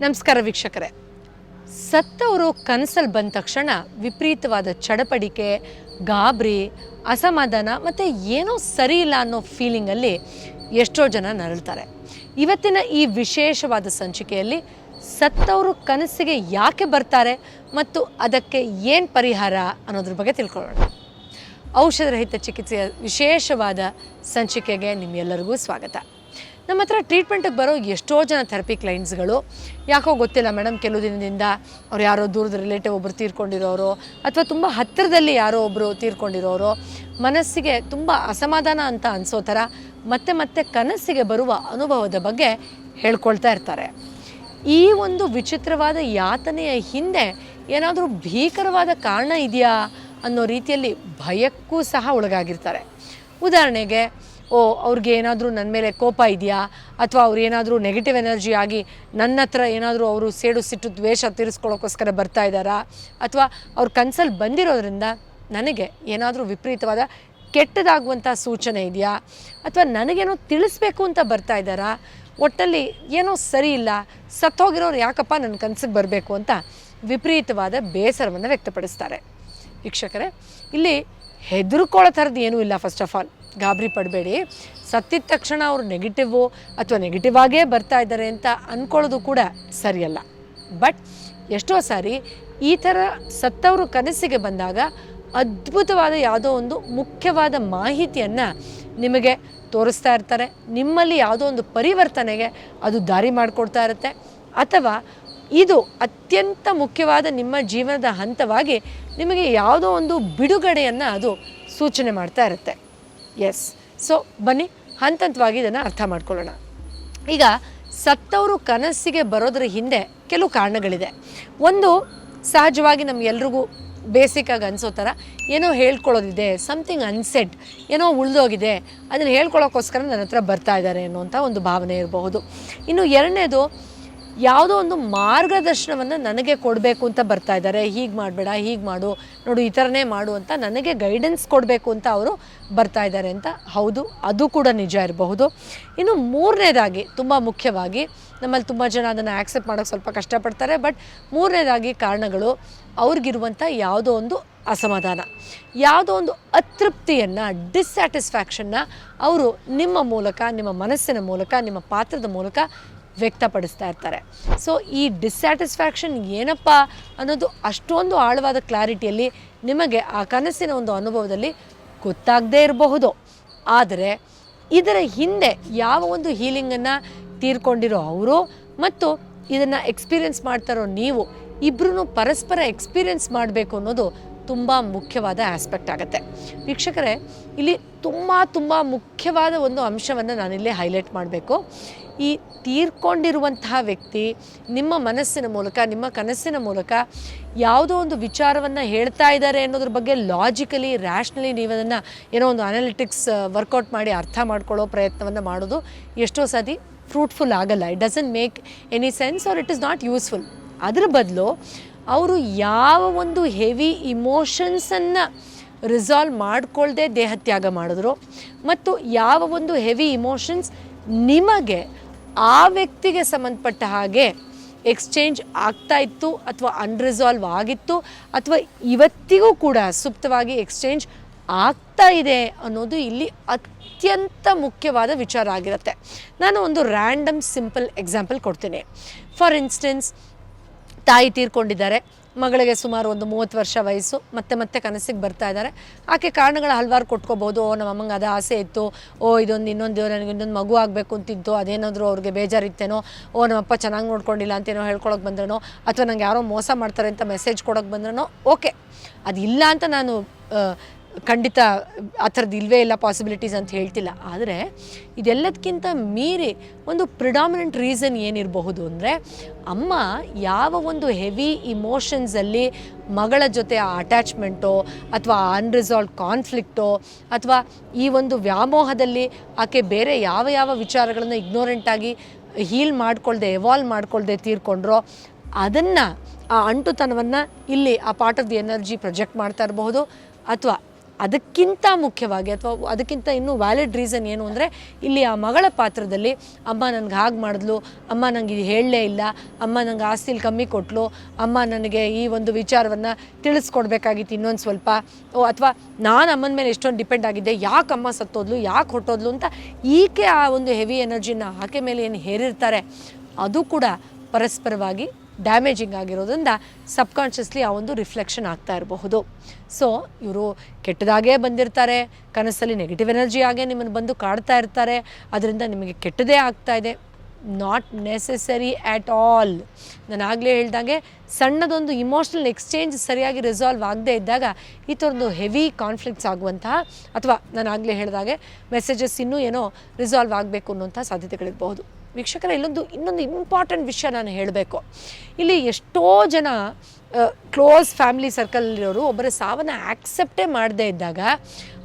ನಮಸ್ಕಾರ ವೀಕ್ಷಕರೇ. ಸತ್ತವರು ಕನಸಲ್ಲಿ ಬಂದ ತಕ್ಷಣ ವಿಪರೀತವಾದ ಚಡಪಡಿಕೆ, ಗಾಬರಿ, ಅಸಮಾಧಾನ ಮತ್ತು ಏನೋ ಸರಿ ಇಲ್ಲ ಅನ್ನೋ ಫೀಲಿಂಗಲ್ಲಿ ಎಷ್ಟೋ ಜನ ನರಳ್ತಾರೆ. ಇವತ್ತಿನ ಈ ವಿಶೇಷವಾದ ಸಂಚಿಕೆಯಲ್ಲಿ ಸತ್ತವರು ಕನಸಿಗೆ ಯಾಕೆ ಬರ್ತಾರೆ ಮತ್ತು ಅದಕ್ಕೆ ಏನು ಪರಿಹಾರ ಅನ್ನೋದ್ರ ಬಗ್ಗೆ ತಿಳ್ಕೊಳ್ಳೋಣ. ಔಷಧರಹಿತ ಚಿಕಿತ್ಸೆಯ ವಿಶೇಷವಾದ ಸಂಚಿಕೆಗೆ ನಿಮ್ಮೆಲ್ಲರಿಗೂ ಸ್ವಾಗತ. ನಮ್ಮ ಹತ್ರ ಟ್ರೀಟ್ಮೆಂಟಿಗೆ ಬರೋ ಎಷ್ಟೋ ಜನ ಥೆರಪಿ ಕ್ಲೈಂಟ್ಸ್ಗಳು ಯಾಕೋ ಗೊತ್ತಿಲ್ಲ ಮೇಡಮ್ ಕೆಲವು ದಿನದಿಂದ ಅವ್ರು ಯಾರೋ ದೂರದ ರಿಲೇಟಿವ್ ಒಬ್ಬರು ತೀರ್ಕೊಂಡಿರೋರು, ಅಥವಾ ತುಂಬ ಹತ್ತಿರದಲ್ಲಿ ಯಾರೋ ಒಬ್ಬರು ತೀರ್ಕೊಂಡಿರೋರು, ಮನಸ್ಸಿಗೆ ತುಂಬ ಅಸಮಾಧಾನ ಅಂತ ಅನಿಸೋ ಥರ ಮತ್ತೆ ಮತ್ತೆ ಕನಸಿಗೆ ಬರುವ ಅನುಭವದ ಬಗ್ಗೆ ಹೇಳ್ಕೊಳ್ತಾ ಇರ್ತಾರೆ. ಈ ಒಂದು ವಿಚಿತ್ರವಾದ ಯಾತನೆಯ ಹಿಂದೆ ಏನಾದರೂ ಭೀಕರವಾದ ಕಾರಣ ಇದೆಯಾ ಅನ್ನೋ ರೀತಿಯಲ್ಲಿ ಭಯಕ್ಕೂ ಸಹ ಒಳಗಾಗಿರ್ತಾರೆ. ಉದಾಹರಣೆಗೆ ಓ, ಅವ್ರಿಗೆ ಏನಾದರೂ ನನ್ನ ಮೇಲೆ ಕೋಪ ಇದೆಯಾ? ಅಥವಾ ಅವ್ರು ಏನಾದರೂ ನೆಗೆಟಿವ್ ಎನರ್ಜಿ ಆಗಿ ನನ್ನ ಹತ್ರ ಏನಾದರೂ ಅವರು ಸೇಡು ಸಿಟ್ಟು ದ್ವೇಷ ತೀರಿಸ್ಕೊಳ್ಳೋಕ್ಕೋಸ್ಕರ ಬರ್ತಾ ಇದ್ದಾರಾ? ಅಥವಾ ಅವ್ರ ಕನ್ಸಲ್ಲಿ ಬಂದಿರೋದ್ರಿಂದ ನನಗೆ ಏನಾದರೂ ವಿಪರೀತವಾದ ಕೆಟ್ಟದಾಗುವಂಥ ಸೂಚನೆ ಇದೆಯಾ? ಅಥವಾ ನನಗೇನೋ ತಿಳಿಸ್ಬೇಕು ಅಂತ ಬರ್ತಾ ಇದ್ದಾರಾ? ಒಟ್ಟಲ್ಲಿ ಏನೋ ಸರಿ ಇಲ್ಲ, ಸತ್ತೋಗಿರೋರು ಯಾಕಪ್ಪ ನನ್ನ ಕನಸಿಗೆ ಬರಬೇಕು ಅಂತ ವಿಪರೀತವಾದ ಬೇಸರವನ್ನು ವ್ಯಕ್ತಪಡಿಸ್ತಾರೆ. ವೀಕ್ಷಕರೇ, ಇಲ್ಲಿ ಹೆದರ್ಕೊಳ್ಳೋ ಥರದ್ದು ಏನೂ ಇಲ್ಲ ಫಸ್ಟ್ ಆಫ್ ಆಲ್ ಗಾಬರಿ ಪಡಬೇಡಿ. ಸತ್ತಿದ ತಕ್ಷಣ ಅವರು ನೆಗೆಟಿವು ಅಥವಾ ನೆಗೆಟಿವ್ ಆಗೇ ಬರ್ತಾ ಇದ್ದಾರೆ ಅಂತ ಅಂದ್ಕೊಳ್ಳೋದು ಕೂಡ ಸರಿಯಲ್ಲ. ಬಟ್ ಎಷ್ಟೋ ಸಾರಿ ಈ ಥರ ಸತ್ತವರು ಕನಸಿಗೆ ಬಂದಾಗ ಅದ್ಭುತವಾದ ಯಾವುದೋ ಒಂದು ಮುಖ್ಯವಾದ ಮಾಹಿತಿಯನ್ನು ನಿಮಗೆ ತೋರಿಸ್ತಾ ಇರ್ತಾರೆ. ನಿಮ್ಮಲ್ಲಿ ಯಾವುದೋ ಒಂದು ಪರಿವರ್ತನೆಗೆ ಅದು ದಾರಿ ಮಾಡಿಕೊಡ್ತಾ ಇರುತ್ತೆ. ಅಥವಾ ಇದು ಅತ್ಯಂತ ಮುಖ್ಯವಾದ ನಿಮ್ಮ ಜೀವನದ ಹಂತವಾಗಿ ನಿಮಗೆ ಯಾವುದೋ ಒಂದು ಬಿಡುಗಡೆಯನ್ನು ಅದು ಸೂಚನೆ ಮಾಡ್ತಾ ಇರುತ್ತೆ. ಎಸ್ ಸೊ ಬನ್ನಿ ಹಂತ ಹಂತವಾಗಿ ಇದನ್ನು ಅರ್ಥ ಮಾಡ್ಕೊಳ್ಳೋಣ. ಈಗ, ಸತ್ತವರು ಕನಸಿಗೆ ಬರೋದ್ರ ಹಿಂದೆ ಕೆಲವು ಕಾರಣಗಳಿದೆ. ಒಂದು, ಸಹಜವಾಗಿ ನಮ್ಗೆಲ್ರಿಗೂ ಬೇಸಿಕ್ಕಾಗಿ ಅನಿಸೋ ಥರ ಏನೋ ಹೇಳ್ಕೊಳ್ಳೋದಿದೆ ಸಮಥಿಂಗ್ ಅನ್ಸೆಟ್ ಏನೋ ಉಳಿದೋಗಿದೆ, ಅದನ್ನು ಹೇಳ್ಕೊಳ್ಳೋಕ್ಕೋಸ್ಕರ ನನ್ನ ಹತ್ರ ಬರ್ತಾ ಇದ್ದಾರೆ ಅನ್ನುವಂಥ ಒಂದು ಭಾವನೆ ಇರಬಹುದು. ಇನ್ನು ಎರಡನೇದು ಯಾವುದೋ ಒಂದು ಮಾರ್ಗದರ್ಶನವನ್ನು ನನಗೆ ಕೊಡಬೇಕು ಅಂತ ಬರ್ತಾ ಇದ್ದಾರೆ. ಹೀಗೆ ಮಾಡಬೇಡ, ಹೀಗೆ ಮಾಡು, ನೋಡು ಈ ಥರನೇ ಮಾಡು ಅಂತ ನನಗೆ ಗೈಡೆನ್ಸ್ ಕೊಡಬೇಕು ಅಂತ ಅವರು ಬರ್ತಾ ಇದ್ದಾರೆ ಅಂತ ಹೌದು, ಅದು ಕೂಡ ನಿಜ ಇರಬಹುದು. ಇನ್ನು ಮೂರನೇದಾಗಿ, ತುಂಬ ಮುಖ್ಯವಾಗಿ, ನಮ್ಮಲ್ಲಿ ತುಂಬ ಜನ ಅದನ್ನು ಆ್ಯಕ್ಸೆಪ್ಟ್ ಮಾಡೋಕ್ಕೆ ಸ್ವಲ್ಪ ಕಷ್ಟಪಡ್ತಾರೆ ಬಟ್ ಮೂರನೇದಾಗಿ ಕಾರಣಗಳು ಅವ್ರಿಗಿರುವಂಥ ಯಾವುದೋ ಒಂದು ಅಸಮಾಧಾನ, ಯಾವುದೋ ಒಂದು ಅತೃಪ್ತಿಯನ್ನು ಡಿಸ್ಸ್ಯಾಟಿಸ್ಫ್ಯಾಕ್ಷನ್ನ ಅವರು ನಿಮ್ಮ ಮೂಲಕ, ನಿಮ್ಮ ಮನಸ್ಸಿನ ಮೂಲಕ, ನಿಮ್ಮ ಪಾತ್ರದ ಮೂಲಕ ವ್ಯಕ್ತಪಡಿಸ್ತಾ ಇರ್ತಾರೆ. ಸೊ ಈ ಡಿಸ್ಸ್ಯಾಟಿಸ್ಫ್ಯಾಕ್ಷನ್ ಏನಪ್ಪ ಅನ್ನೋದು ಅಷ್ಟೊಂದು ಆಳವಾದ ಕ್ಲಾರಿಟಿಯಲ್ಲಿ ನಿಮಗೆ ಆ ಕನಸಿನ ಒಂದು ಅನುಭವದಲ್ಲಿ ಗೊತ್ತಾಗದೇ ಇರಬಹುದು. ಆದರೆ, ಇದರ ಹಿಂದೆ ಯಾವ ಒಂದು ಹೀಲಿಂಗನ್ನು ತೀರ್ಕೊಂಡಿರೋ ಅವರು ಮತ್ತು ಇದನ್ನು ಎಕ್ಸ್ಪೀರಿಯನ್ಸ್ ಮಾಡ್ತಾರೋ ನೀವು ಇಬ್ಬರೂ ಪರಸ್ಪರ ಎಕ್ಸ್ಪೀರಿಯನ್ಸ್ ಮಾಡಬೇಕು ಅನ್ನೋದು ತುಂಬ ಮುಖ್ಯವಾದ ಆಸ್ಪೆಕ್ಟ್ ಆಗುತ್ತೆ. ವೀಕ್ಷಕರೇ, ಇಲ್ಲಿ ತುಂಬ ತುಂಬ ಮುಖ್ಯವಾದ ಒಂದು ಅಂಶವನ್ನು ನಾನಿಲ್ಲೇ ಹೈಲೈಟ್ ಮಾಡಬೇಕು. ಈ ತೀರ್ಕೊಂಡಿರುವಂತಹ ವ್ಯಕ್ತಿ, ನಿಮ್ಮ ಮನಸ್ಸಿನ ಮೂಲಕ, ನಿಮ್ಮ ಕನಸಿನ ಮೂಲಕ ಯಾವುದೋ ಒಂದು ವಿಚಾರವನ್ನು ಹೇಳ್ತಾ ಇದ್ದಾರೆ ಅನ್ನೋದ್ರ ಬಗ್ಗೆ ಲಾಜಿಕಲಿ ರ್ಯಾಷ್ನಲಿ ನೀವು ಅದನ್ನು ಏನೋ ಒಂದು ಅನಾಲಿಟಿಕ್ಸ್ ವರ್ಕೌಟ್ ಮಾಡಿ ಅರ್ಥ ಮಾಡ್ಕೊಳ್ಳೋ ಪ್ರಯತ್ನವನ್ನು ಮಾಡೋದು ಎಷ್ಟೋ ಸತಿ ಫ್ರೂಟ್ಫುಲ್ ಆಗಲ್ಲ. It doesn't make any sense or it is not useful ಅದರ ಬದಲು ಅವರು ಯಾವ ಒಂದು ಹೆವಿ ಇಮೋಷನ್ಸನ್ನು ರಿಸಾಲ್ವ್ ದೇಹ ದೇಹತ್ಯಾಗ ಮಾಡಿದ್ರು ಮತ್ತು ಯಾವ ಒಂದು ಹೆವಿ ಇಮೋಷನ್ಸ್ ನಿಮಗೆ ಆ ವ್ಯಕ್ತಿಗೆ ಸಂಬಂಧಪಟ್ಟ ಹಾಗೆ ಎಕ್ಸ್ಚೇಂಜ್ ಆಗ್ತಾ ಇತ್ತು ಅಥವಾ ಅನ್ರಿಸಾಲ್ವ್ ಆಗಿತ್ತು ಅಥವಾ ಇವತ್ತಿಗೂ ಕೂಡ ಸುಪ್ತವಾಗಿ ಎಕ್ಸ್ಚೇಂಜ್ ಆಗ್ತಾ ಇದೆ ಅನ್ನೋದು ಇಲ್ಲಿ ಅತ್ಯಂತ ಮುಖ್ಯವಾದ ವಿಚಾರ ಆಗಿರುತ್ತೆ. ನಾನು ಒಂದು ರ್ಯಾಂಡಮ್ ಸಿಂಪಲ್ ಎಕ್ಸಾಂಪಲ್ ಕೊಡ್ತೀನಿ. ಫಾರ್ ಇನ್ಸ್ಟೆನ್ಸ್ ತಾಯಿ ತೀರ್ಕೊಂಡಿದ್ದಾರೆ. ಮಗಳಿಗೆ ಸುಮಾರು ಒಂದು ಮೂವತ್ತು ವರ್ಷ ವಯಸ್ಸು, ಮತ್ತೆ ಮತ್ತೆ ಕನಸಿಗೆ ಬರ್ತಾ ಇದ್ದಾರೆ. ಆಕೆ ಕಾರಣಗಳ ಹಲವಾರು ಕೊಟ್ಕೋಬೋದು ಓ, ನಮ್ಮ ಅಮ್ಮಂಗೆ ಅದು ಆಸೆ ಇತ್ತು. ಓ, ಇದೊಂದು ಇನ್ನೊಂದು ನನಗೆ ಇನ್ನೊಂದು ಮಗು ಆಗಬೇಕು ಅಂತಿತ್ತು. ಅದೇನಾದರೂ ಅವ್ರಿಗೆ ಬೇಜಾರಿತ್ತೇನೋ, ಓ ನಮ್ಮಪ್ಪ ಚೆನ್ನಾಗಿ ನೋಡ್ಕೊಂಡಿಲ್ಲ ಅಂತೇನೋ ಹೇಳ್ಕೊಳಕ್ಕೆ ಬಂದ್ರೋ ಅಥವಾ ನಂಗೆ ಯಾರೋ ಮೋಸ ಮಾಡ್ತಾರೆ ಅಂತ ಮೆಸೇಜ್ ಕೊಡೋಕೆ ಬಂದ್ರೋ ಓಕೆ ಅದಿಲ್ಲ ಅಂತ ನಾನು ಖಂಡಿತ ಆ ಥರದ್ದು ಇಲ್ವೇ ಇಲ್ಲ ಪಾಸಿಬಿಲಿಟೀಸ್ ಅಂತ ಹೇಳ್ತಿಲ್ಲ. ಆದರೆ ಇದೆಲ್ಲದಕ್ಕಿಂತ ಮೀರಿ ಒಂದು ಪ್ರಿಡಾಮಿನೆಂಟ್ ರೀಸನ್ ಏನಿರಬಹುದು ಅಂದರೆ ಅಮ್ಮ ಯಾವ ಒಂದು ಹೆವಿ ಇಮೋಷನ್ಸಲ್ಲಿ ಮಗಳ ಜೊತೆ ಆ ಅಟ್ಯಾಚ್ಮೆಂಟೋ ಅಥವಾ ಅನ್ರಿಸಾಲ್ವ್ ಕಾನ್ಫ್ಲಿಕ್ಟೋ ಅಥವಾ ಈ ಒಂದು ವ್ಯಾಮೋಹದಲ್ಲಿ ಆಕೆ ಬೇರೆ ಯಾವ ಯಾವ ವಿಚಾರಗಳನ್ನು ಇಗ್ನೋರೆಂಟಾಗಿ ಹೀಲ್ ಮಾಡ್ಕೊಳ್ದೆ ಎವಾಲ್ವ್ ಮಾಡ್ಕೊಳ್ದೆ ತೀರ್ಕೊಂಡ್ರೋ ಅದನ್ನು ಆ ಅಂಟುತನವನ್ನು ಇಲ್ಲಿ ಆ part of the energy project ಮಾಡ್ತಾ ಇರಬಹುದು. ಅಥವಾ ಅದಕ್ಕಿಂತ ಮುಖ್ಯವಾಗಿ ಅಥವಾ ಅದಕ್ಕಿಂತ ಇನ್ನೂ ವ್ಯಾಲಿಡ್ ರೀಸನ್ ಏನು ಅಂದರೆ ಇಲ್ಲಿ ಆ ಮಗಳ ಪಾತ್ರದಲ್ಲಿ ಅಮ್ಮ ನನಗೆ ಹಾಗೆ ಮಾಡಿದ್ಲು, ಅಮ್ಮ ನನಗೆ ಇದು ಹೇಳಲೇ ಇಲ್ಲ, ಅಮ್ಮ ನನಗೆ ಆಸ್ತಿಲಿ ಕಮ್ಮಿ ಕೊಟ್ಟಲು ಅಮ್ಮ ನನಗೆ ಈ ಒಂದು ವಿಚಾರವನ್ನು ತಿಳಿಸ್ಕೊಡ್ಬೇಕಾಗಿತ್ತು ಇನ್ನೊಂದು ಸ್ವಲ್ಪ. ಅಥವಾ ನಾನು ಅಮ್ಮನ ಮೇಲೆ ಎಷ್ಟೊಂದು ಡಿಪೆಂಡ್ ಆಗಿದ್ದೆ, ಯಾಕೆ ಅಮ್ಮ ಸತ್ತೋದ್ಲು, ಯಾಕೆ ಹೊಟ್ಟೋದ್ಲು ಅಂತ ಈಕೆ ಆ ಒಂದು ಹೆವಿ ಎನರ್ಜಿನ ಆಕೆ ಮೇಲೆ ಏನು ಹೇರಿರ್ತಾರೆ, ಅದು ಕೂಡ ಪರಸ್ಪರವಾಗಿ ಡ್ಯಾಮೇಜಿಂಗ್ ಆಗಿರೋದ್ರಿಂದ ಸಬ್ಕಾನ್ಷಿಯಸ್ಲಿ ಆ ಒಂದು ರಿಫ್ಲೆಕ್ಷನ್ ಆಗ್ತಾ ಇರಬಹುದು. ಸೊ ಇವರು ಕೆಟ್ಟದಾಗೇ ಬಂದಿರ್ತಾರೆ, ಕನಸಲ್ಲಿ ನೆಗೆಟಿವ್ ಎನರ್ಜಿ ಆಗೇ ನಿಮ್ಮನ್ನು ಬಂದು ಕಾಡ್ತಾ ಇರ್ತಾರೆ, ಅದರಿಂದ ನಿಮಗೆ ಕೆಟ್ಟದೇ ಆಗ್ತಾ ಇದೆ. ನಾಟ್ ನೆಸೆಸರಿ ಆ್ಯಟ್ ಆಲ್ ನಾನು ಆಗಲೇ ಹೇಳ್ದಂಗೆ ಸಣ್ಣದೊಂದು ಇಮೋಷ್ನಲ್ ಎಕ್ಸ್ಚೇಂಜ್ ಸರಿಯಾಗಿ ರಿಸಾಲ್ವ್ ಆಗದೇ ಇದ್ದಾಗ ಈ ಥರದ್ದು ಹೆವಿ ಕಾನ್ಫ್ಲಿಕ್ಟ್ಸ್ ಆಗುವಂತಹ ಅಥವಾ ನಾನು ಆಗಲೇ ಹೇಳಿದಾಗೆ ಮೆಸೇಜಸ್ ಇನ್ನೂ ಏನೋ ರಿಸಾಲ್ವ್ ಆಗಬೇಕು ಅನ್ನುವಂಥ ಸಾಧ್ಯತೆಗಳಿರಬಹುದು. ವೀಕ್ಷಕರ, ಇಲ್ಲೊಂದು, ಇನ್ನೊಂದು ಇಂಪಾರ್ಟೆಂಟ್ ವಿಷಯ ನಾನು ಹೇಳಬೇಕು. ಇಲ್ಲಿ ಎಷ್ಟೋ ಜನ ಕ್ಲೋಸ್ ಫ್ಯಾಮಿಲಿ ಸರ್ಕಲಲ್ಲಿರೋರು ಒಬ್ಬರ ಸಾವನ್ನು ಆಕ್ಸೆಪ್ಟೇ ಮಾಡದೇ ಇದ್ದಾಗ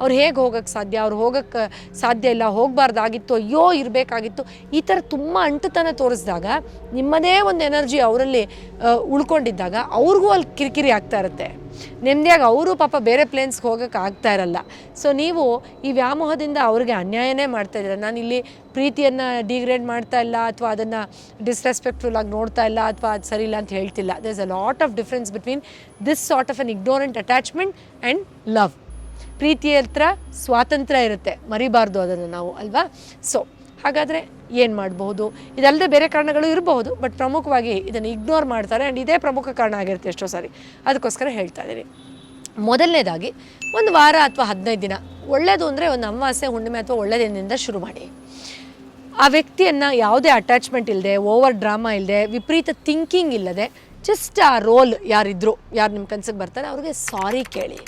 ಅವ್ರು ಹೇಗೆ ಹೋಗೋಕ್ಕೆ ಸಾಧ್ಯ, ಅವ್ರು ಹೋಗೋಕ್ಕೆ ಸಾಧ್ಯ ಇಲ್ಲ, ಹೋಗಬಾರ್ದಾಗಿತ್ತು, ಅಯ್ಯೋ ಇರಬೇಕಾಗಿತ್ತು, ಈ ಥರ ತುಂಬ ಅಂಟುತನ ತೋರಿಸಿದಾಗ ನಿಮ್ಮದೇ ಒಂದು ಎನರ್ಜಿ ಅವರಲ್ಲಿ ಉಳ್ಕೊಂಡಿದ್ದಾಗ ಅವ್ರಿಗೂ ಅಲ್ಲಿ ಕಿರಿಕಿರಿ ಆಗ್ತಾ ಇರುತ್ತೆ. ನೆಮ್ಮದಿಯಾಗಿ ಅವರು ಪಾಪ ಬೇರೆ ಪ್ಲೇನ್ಸ್ಗೆ ಹೋಗೋಕ್ಕೆ ಆಗ್ತಾ ಇರಲ್ಲ. ಸೊ ನೀವು ಈ ವ್ಯಾಮೋಹದಿಂದ ಅವ್ರಿಗೆ ಅನ್ಯಾಯನೇ ಮಾಡ್ತಾ ಇದ್ದೀರ? ನಾನು ಇಲ್ಲಿ ಪ್ರೀತಿಯನ್ನು ಡಿಗ್ರೇಡ್ ಮಾಡ್ತಾ ಇಲ್ಲ ಅಥವಾ ಅದನ್ನು ಡಿಸ್ರೆಸ್ಪೆಕ್ಟ್ಫುಲ್ ಆಗಿ ನೋಡ್ತಾ ಇಲ್ಲ ಅಥವಾ ಅದು ಸರಿ ಇಲ್ಲ ಅಂತ ಹೇಳ್ತಿಲ್ಲ. There is a lot of difference between this sort of an ignorant attachment and love ಪ್ರೀತಿಯ ಹತ್ರ ಸ್ವಾತಂತ್ರ್ಯ ಇರುತ್ತೆ. ಮರಿಬಾರ್ದು ಅದನ್ನು ನಾವು, ಅಲ್ವಾ? ಸೊ ಹಾಗಾದರೆ ಏನು ಮಾಡಬಹುದು? ಇದಲ್ಲದೆ ಬೇರೆ ಕಾರಣಗಳು ಇರಬಹುದು ಬಟ್ ಪ್ರಮುಖವಾಗಿ ಇದನ್ನು ಇಗ್ನೋರ್ ಮಾಡ್ತಾರೆ ಆ್ಯಂಡ್ ಇದೇ ಪ್ರಮುಖ ಕಾರಣ ಆಗಿರುತ್ತೆ ಎಷ್ಟೋ ಸಾರಿ. ಅದಕ್ಕೋಸ್ಕರ ಹೇಳ್ತಾ ಇದ್ದೀನಿ. ಮೊದಲನೇದಾಗಿ, ಒಂದು ವಾರ ಅಥವಾ ಹದಿನೈದು ದಿನ ಒಳ್ಳೆಯದು ಅಂದರೆ ಒಂದು ಅಮಾವಾಸ್ಯೆ, ಹುಣ್ಣಿಮೆ ಅಥವಾ ಒಳ್ಳೆ ದಿನದಿಂದ ಶುರು ಮಾಡಿ. ಆ ವ್ಯಕ್ತಿಯನ್ನು ಯಾವುದೇ ಅಟ್ಯಾಚ್ಮೆಂಟ್ ಇಲ್ಲದೆ ಓವರ್ ಡ್ರಾಮಾ ಇಲ್ಲದೆ ವಿಪರೀತ ಥಿಂಕಿಂಗ್ ಇಲ್ಲದೆ ಜಸ್ಟ್ ಆ ರೋಲ್ ಯಾರಿದ್ರು, ಯಾರು ನಿಮ್ಮ ಕನ್ಸಿಗೆ ಬರ್ತಾರೆ, ಅವ್ರಿಗೆ ಸಾರಿ ಕೇಳಿ.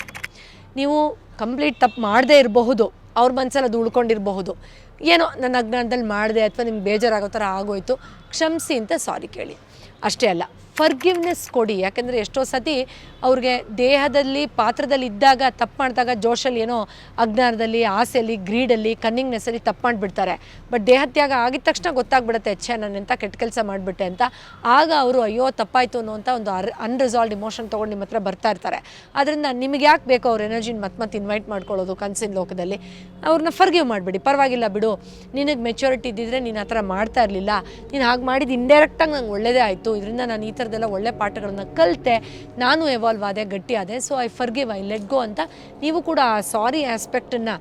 ನೀವು ಕಂಪ್ಲೀಟ್ ತಪ್ಪು ಮಾಡದೇ ಇರಬಹುದು. ಅವ್ರ ಮನಸ್ಸಲ್ಲಿ ಅದು ಉಳ್ಕೊಂಡಿರಬಹುದು. ಏನೋ ನನ್ನ ಅಜ್ಞಾನದಲ್ಲಿ ಮಾಡಿದೆ ಅಥವಾ ನಿಮ್ಗೆ ಬೇಜಾರಾಗೋ ಥರ ಆಗೋಯ್ತು, ಕ್ಷಮಿಸಿ ಅಂತ ಸಾರಿ ಕೇಳಿ. ಅಷ್ಟೇ ಅಲ್ಲ. ಫರ್ಗಿವ್ನೆಸ್ ಕೊಡಿ. ಯಾಕೆಂದರೆ ಎಷ್ಟೋ ಸತಿ ಅವ್ರಿಗೆ ದೇಹದಲ್ಲಿ, ಪಾತ್ರದಲ್ಲಿ ಇದ್ದಾಗ, ತಪ್ಪು ಮಾಡಿದಾಗ ಜೋಶಲ್ಲಿ ಏನೋ ಅಜ್ಞಾನದಲ್ಲಿ, ಆಸೆಯಲ್ಲಿ ಗ್ರೀಡಲ್ಲಿ ಕನ್ನಿಂಗ್ನೆಸ್ಸಲ್ಲಿ ತಪ್ಪು ಮಾಡಿಬಿಡ್ತಾರೆ. ಬಟ್ ದೇಹತ್ಯಾಗ ಆಗಿದ ತಕ್ಷಣ ಗೊತ್ತಾಗ್ಬಿಡುತ್ತೆ, ಛೇ, ನಾನು ಎಂಥ ಕೆಟ್ಟ ಕೆಲಸ ಮಾಡಿಬಿಟ್ಟೆ ಅಂತ. ಆಗ ಅವರು, ಅಯ್ಯೋ, ತಪ್ಪಾಯಿತು ಅಂತ ಒಂದು ಅರ್ ಅನ್ರಿಸಾಲ್ವ್ಡ್ ಇಮೋಷನ್ ತೊಗೊಂಡು ನಿಮ್ಮ ಹತ್ರ ಬರ್ತಾ ಇರ್ತಾರೆ. ಅದರಿಂದ ನಿಮಗೆ ಯಾಕೆ ಬೇಕು ಅವ್ರ ಎನರ್ಜಿನ ಮತ್ತೆ ಮತ್ತೆ ಇನ್ವೈಟ್ ಮಾಡ್ಕೊಳ್ಳೋದು ಕನಸಿನ ಲೋಕದಲ್ಲಿ. ಅವ್ರನ್ನ ಫರ್ಗಿವ್ ಮಾಡಿಬಿಡಿ. ಪರವಾಗಿಲ್ಲ ಬಿಡು. ನಿನಗೆ ಮೆಚ್ಯೂರಿಟಿ ಇದ್ದಿದ್ರೆ ನೀನು ಆ ಥರ ಮಾಡ್ತಾ ಇರಲಿಲ್ಲ. ನೀನು ಹಾಗೆ ಮಾಡಿದ್ದು ಇಂಡೈರೆಕ್ಟಾಗಿ ನಂಗೆ ಒಳ್ಳೆಯದೇ ಆಯಿತು. ಇದರಿಂದ ನಾನು ಈ ಥರದ್ದೆಲ್ಲ ಒಳ್ಳೆ ಪಾಠಗಳನ್ನ ಕಲಿತೆ, ನಾನು ಎವಾಲ್ವ್ ಆದೆ, ಗಟ್ಟಿ ಆದೆ so I forgive I let go ಅಂತ ನೀವು ಕೂಡ ಆ ಸಾರಿ ಆಸ್ಪೆಕ್ಟನ್ನು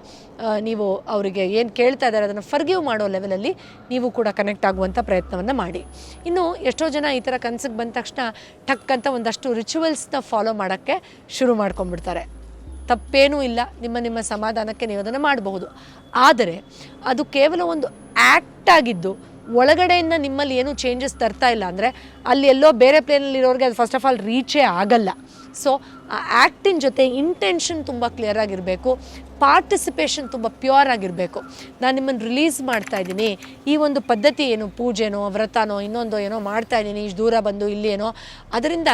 ನೀವು ಅವರಿಗೆ ಏನು ಕೇಳ್ತಾ ಇದ್ದಾರೆ ಅದನ್ನು ಫರ್ಗಿವ್ ಮಾಡೋ ಲೆವೆಲಲ್ಲಿ ನೀವು ಕೂಡ ಕನೆಕ್ಟ್ ಆಗುವಂಥ ಪ್ರಯತ್ನವನ್ನು ಮಾಡಿ. ಇನ್ನು ಎಷ್ಟೋ ಜನ ಈ ಥರ ಕನಸಿಗೆ ಬಂದ ತಕ್ಷಣ ಟಕ್ ಅಂತ ಒಂದಷ್ಟು ರಿಚುವಲ್ಸ್ನ ಫಾಲೋ ಮಾಡೋಕ್ಕೆ ಶುರು ಮಾಡ್ಕೊಂಡ್ಬಿಡ್ತಾರೆ. ತಪ್ಪೇನೂ ಇಲ್ಲ, ನಿಮ್ಮ ನಿಮ್ಮ ಸಮಾಧಾನಕ್ಕೆ ನೀವು ಅದನ್ನು ಮಾಡಬಹುದು. ಆದರೆ ಅದು ಕೇವಲ ಒಂದು ಆ್ಯಕ್ಟ್ ಆಗಿದ್ದು ಒಳಗಡೆಯಿಂದ ನಿಮ್ಮಲ್ಲಿ ಏನು ಚೇಂಜಸ್ ತರ್ತಾ ಇಲ್ಲ ಅಂದರೆ ಅಲ್ಲಿ ಎಲ್ಲೋ ಬೇರೆ ಪ್ಲೇನಲ್ಲಿರೋರಿಗೆ ಅದು ಫಸ್ಟ್ ಆಫ್ ಆಲ್ ರೀಚೇ ಆಗಲ್ಲ. ಸೊ ಆ ಆ್ಯಕ್ಟಿನ ಜೊತೆ ಇಂಟೆನ್ಷನ್ ತುಂಬ ಕ್ಲಿಯರ್ ಆಗಿರಬೇಕು. ಪಾರ್ಟಿಸಿಪೇಷನ್ ತುಂಬ ಪ್ಯೂರ್ ಆಗಿರಬೇಕು. ನಾನು ನಿಮ್ಮನ್ನು ರಿಲೀಸ್ ಮಾಡ್ತಾ ಇದ್ದೀನಿ. ಈ ಒಂದು ಪದ್ಧತಿ ಏನು? ಪೂಜೆನೋ, ವ್ರತನೋ, ಇನ್ನೊಂದು ಏನೋ ಮಾಡ್ತಾ ಇದ್ದೀನಿ. ಇಷ್ಟು ದೂರ ಬಂದು ಇಲ್ಲಿ ಏನೋ. ಅದರಿಂದ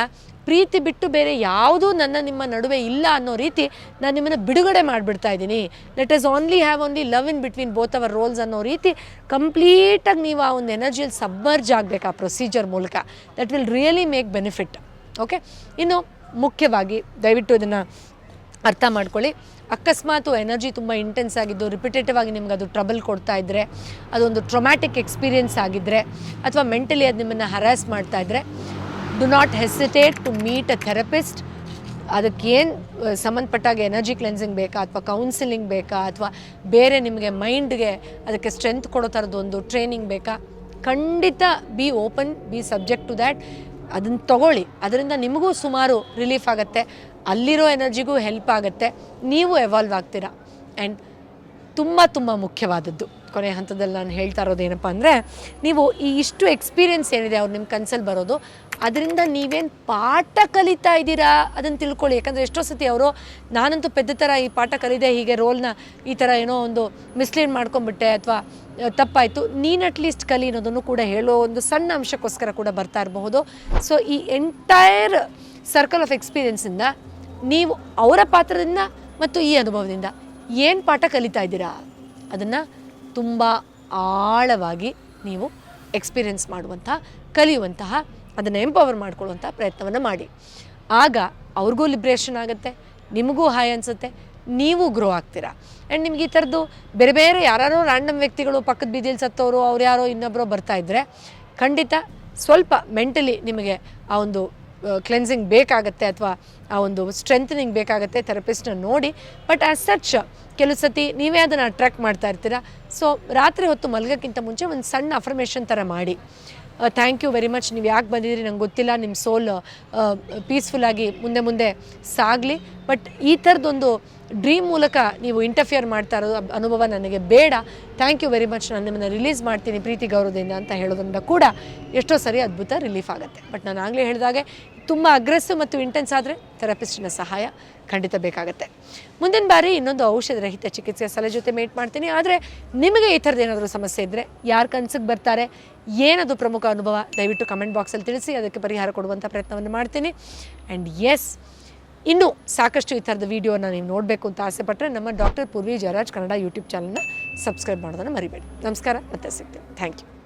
ಪ್ರೀತಿ ಬಿಟ್ಟು ಬೇರೆ ಯಾವುದೂ ನನ್ನ ನಿಮ್ಮ ನಡುವೆ ಇಲ್ಲ ಅನ್ನೋ ರೀತಿ ನಾನು ನಿಮ್ಮನ್ನು ಬಿಡುಗಡೆ ಮಾಡಿಬಿಡ್ತಾ ಇದ್ದೀನಿ. Let is only have only love in between both our roles ಅನ್ನೋ ರೀತಿ ಕಂಪ್ಲೀಟಾಗಿ ನೀವು ಆ ಒಂದು ಎನರ್ಜಿಯಲ್ಲಿ ಸಬ್ಮರ್ಜ್ ಆಗಬೇಕು ಆ ಪ್ರೊಸೀಜರ್ ಮೂಲಕ. That will really make benefit okay ಇನ್ನು ಮುಖ್ಯವಾಗಿ ದಯವಿಟ್ಟು ಇದನ್ನು ಅರ್ಥ ಮಾಡ್ಕೊಳ್ಳಿ. ಅಕಸ್ಮಾತ್ ಎನರ್ಜಿ ತುಂಬ ಇಂಟೆನ್ಸ್ ಆಗಿದ್ದು ರಿಪಿಟೇಟಿವ್ ಆಗಿ ನಿಮ್ಗೆ ಅದು ಟ್ರಬಲ್ ಕೊಡ್ತಾ ಇದ್ದರೆ ಅದೊಂದು ಟ್ರೊಮ್ಯಾಟಿಕ್ ಎಕ್ಸ್ಪೀರಿಯೆನ್ಸ್ ಆಗಿದ್ದರೆ ಅಥವಾ ಮೆಂಟಲಿ ಅದು ನಿಮ್ಮನ್ನು ಹರಾಸ್ ಮಾಡ್ತಾ ಇದ್ದರೆ do not hesitate to meet a therapist ಅದಕ್ಕೇನು ಸಂಬಂಧಪಟ್ಟಾಗ ಎನರ್ಜಿ ಕ್ಲೆನ್ಸಿಂಗ್ ಬೇಕಾ, ಅಥವಾ ಕೌನ್ಸಿಲಿಂಗ್ ಬೇಕಾ, ಅಥವಾ ಬೇರೆ ನಿಮಗೆ ಮೈಂಡ್ಗೆ ಅದಕ್ಕೆ ಸ್ಟ್ರೆಂತ್ ಕೊಡೋ ಥರದ್ದೊಂದು ಟ್ರೈನಿಂಗ್ ಬೇಕಾ? ಖಂಡಿತ be open be subject to that ಅದನ್ನು ತಗೊಳ್ಳಿ. ಅದರಿಂದ ನಿಮಗೂ ಸುಮಾರು ರಿಲೀಫ್ ಆಗುತ್ತೆ. ಅಲ್ಲಿರೋ ಎನರ್ಜಿಗೂ ಹೆಲ್ಪ್ ಆಗುತ್ತೆ. ನೀವು ಎವಾಲ್ವ್ ಆಗ್ತೀರಾ. ಆ್ಯಂಡ್ ತುಂಬ ತುಂಬ ಮುಖ್ಯವಾದದ್ದು. ಕೊನೆ ಹಂತದಲ್ಲಿ ನಾನು ಹೇಳ್ತಾ ಇರೋದು ಏನಪ್ಪ ಅಂದರೆ, ನೀವು ಈ ಇಷ್ಟು ಎಕ್ಸ್ಪೀರಿಯೆನ್ಸ್ ಏನಿದೆ ಅವ್ರು ನಿಮ್ಮ ಕನ್ಸಲ್ಲಿ ಬರೋದು, ಅದರಿಂದ ನೀವೇನು ಪಾಠ ಕಲಿತಾ ಇದ್ದೀರಾ? ಅದನ್ನು ತಿಳ್ಕೊಳ್ಳಿ. ಯಾಕಂದರೆ ಎಷ್ಟೋ ಸತಿ ಅವರು, ನಾನಂತೂ ಪೆದ್ದ ಥರ ಈ ಪಾಠ ಕಲಿದೆ, ಹೀಗೆ ರೋಲ್ನ ಈ ಥರ ಏನೋ ಒಂದು ಮಿಸ್ಲೀಡ್ ಮಾಡ್ಕೊಂಬಿಟ್ಟೆ ಅಥವಾ ತಪ್ಪಾಯಿತು. ನೀನು ಅಟ್ಲೀಸ್ಟ್ ಕಲಿ ಅನ್ನೋದನ್ನು ಕೂಡ ಹೇಳೋ ಒಂದು ಸಣ್ಣ ಅಂಶಕ್ಕೋಸ್ಕರ ಕೂಡ ಬರ್ತಾ ಇರಬಹುದು. ಸೊ ಈ ಎಂಟೈರ್ ಸರ್ಕಲ್ ಆಫ್ ಎಕ್ಸ್ಪೀರಿಯೆನ್ಸಿಂದ ನೀವು ಅವರ ಪಾತ್ರದಿಂದ ಮತ್ತು ಈ ಅನುಭವದಿಂದ ಏನು ಪಾಠ ಕಲಿತಾ ಇದ್ದೀರಾ? ಅದನ್ನು ತುಂಬ ಆಳವಾಗಿ ನೀವು ಎಕ್ಸ್ಪೀರಿಯೆನ್ಸ್ ಮಾಡುವಂತಹ ಕಲಿಯುವಂತಹ, ಅದನ್ನು ಎಂಪವರ್ ಮಾಡ್ಕೊಳ್ಳುವಂಥ ಪ್ರಯತ್ನವನ್ನು ಮಾಡಿ. ಆಗ ಅವ್ರಿಗೂ ಲಿಬ್ರೇಷನ್ ಆಗುತ್ತೆ, ನಿಮಗೂ ಹಾಯ್ ಅನಿಸುತ್ತೆ, ನೀವು ಗ್ರೋ ಆಗ್ತೀರಾ. ಆ್ಯಂಡ್ ನಿಮ್ಗೆ ಈ ಥರದ್ದು ಬೇರೆ ಬೇರೆ ಯಾರೋ ರ್ಯಾಂಡಮ್ ವ್ಯಕ್ತಿಗಳು ಪಕ್ಕದ ಬೀದಿಲಿ ಸತ್ತವರು ಅವ್ರು ಯಾರೋ ಇನ್ನೊಬ್ಬರು ಬರ್ತಾ ಇದ್ದರೆ ಖಂಡಿತ ಸ್ವಲ್ಪ ಮೆಂಟಲಿ ನಿಮಗೆ ಆ ಒಂದು ಕ್ಲೆನ್ಸಿಂಗ್ ಬೇಕಾಗತ್ತೆ ಅಥವಾ ಆ ಒಂದು ಸ್ಟ್ರೆಂಥನಿಂಗ್ ಬೇಕಾಗತ್ತೆ ಥೆರಪಿಸ್ಟ್ನ ನೋಡಿ. ಬಟ್ ಆ್ಯಸ್ ಸಚ್ ಕೆಲವು ಸತಿ ನೀವೇ ಅದನ್ನು ಅಟ್ರ್ಯಾಕ್ಟ್ ಮಾಡ್ತಾ ಇರ್ತೀರಾ? ಸೊ ರಾತ್ರಿ ಹೊತ್ತು ಮಲಗೋಕ್ಕಿಂತ ಮುಂಚೆ ಒಂದು ಸಣ್ಣ ಅಫರ್ಮೇಷನ್ ಥರ ಮಾಡಿ. ಥ್ಯಾಂಕ್ ಯು ವೆರಿ ಮಚ್ ನೀವು ಯಾಕೆ ಬಂದಿದ್ದೀರಿ ನಂಗೆ ಗೊತ್ತಿಲ್ಲ. ನಿಮ್ಮ ಸೋಲ್ ಪೀಸ್ಫುಲ್ಲಾಗಿ ಮುಂದೆ ಮುಂದೆ ಸಾಗಲಿ. ಬಟ್ ಈ ಥರದೊಂದು ಡ್ರೀಮ್ ಮೂಲಕ ನೀವು ಇಂಟರ್ಫಿಯರ್ ಮಾಡ್ತಾ ಇರೋದು ಅನುಭವ ನನಗೆ ಬೇಡ. ಥ್ಯಾಂಕ್ ಯು ವೆರಿ ಮಚ್ ನಾನು ನಿಮ್ಮನ್ನು ರಿಲೀಸ್ ಮಾಡ್ತೀನಿ ಪ್ರೀತಿ ಗೌರವದಿಂದ ಅಂತ ಹೇಳೋದ್ರಿಂದ ಕೂಡ ಎಷ್ಟೋ ಸರಿ ಅದ್ಭುತ ರಿಲೀಫ್ ಆಗುತ್ತೆ. ಬಟ್ ನಾನು ಆಗಲೇ ಹೇಳಿದಾಗೆ ತುಂಬ ಅಗ್ರೆಸಿವ್ ಮತ್ತು ಇಂಟೆನ್ಸ್ ಆದರೆ ಥೆರಪಿಸ್ಟಿನ ಸಹಾಯ. ಖಂಡಿತ ಬೇಕಾಗುತ್ತೆ. ಮುಂದಿನ ಬಾರಿ ಇನ್ನೊಂದು ಔಷಧ ರಹಿತ ಚಿಕಿತ್ಸೆ ಸಲಹೆ ಜೊತೆ ಮೇಟ್ ಮಾಡ್ತೀನಿ. ಆದರೆ ನಿಮಗೆ ಈ ಥರದ್ದು ಏನಾದರೂ ಸಮಸ್ಯೆ ಇದ್ದರೆ ಯಾರು ಕನ್ಸಿಗೆ ಬರ್ತಾರೆ, ಏನದು ಪ್ರಮುಖ ಅನುಭವ, ದಯವಿಟ್ಟು ಕಮೆಂಟ್ ಬಾಕ್ಸಲ್ಲಿ ತಿಳಿಸಿ, ಅದಕ್ಕೆ ಪರಿಹಾರ ಕೊಡುವಂಥ ಪ್ರಯತ್ನವನ್ನು ಮಾಡ್ತೀನಿ. ಆ್ಯಂಡ್ ಎಸ್ ಇನ್ನೂ ಸಾಕಷ್ಟು ಈ ಥರದ ವೀಡಿಯೋನ ನೀವು ನೋಡಬೇಕು ಅಂತ ಆಸೆ ಪಟ್ಟರೆ ನಮ್ಮ ಡಾಕ್ಟರ್ ಪೂರ್ವಿ ಜಯರಾಜ್ ಕನ್ನಡ ಯೂಟ್ಯೂಬ್ ಚಾನಲ್ನ ಸಬ್ಸ್ಕ್ರೈಬ್ ಮಾಡೋದನ್ನು ಮರಿಬೇಡಿ. ನಮಸ್ಕಾರ, ಮತ್ತೆ ಸಿಗ್ತೀನಿ. Thank you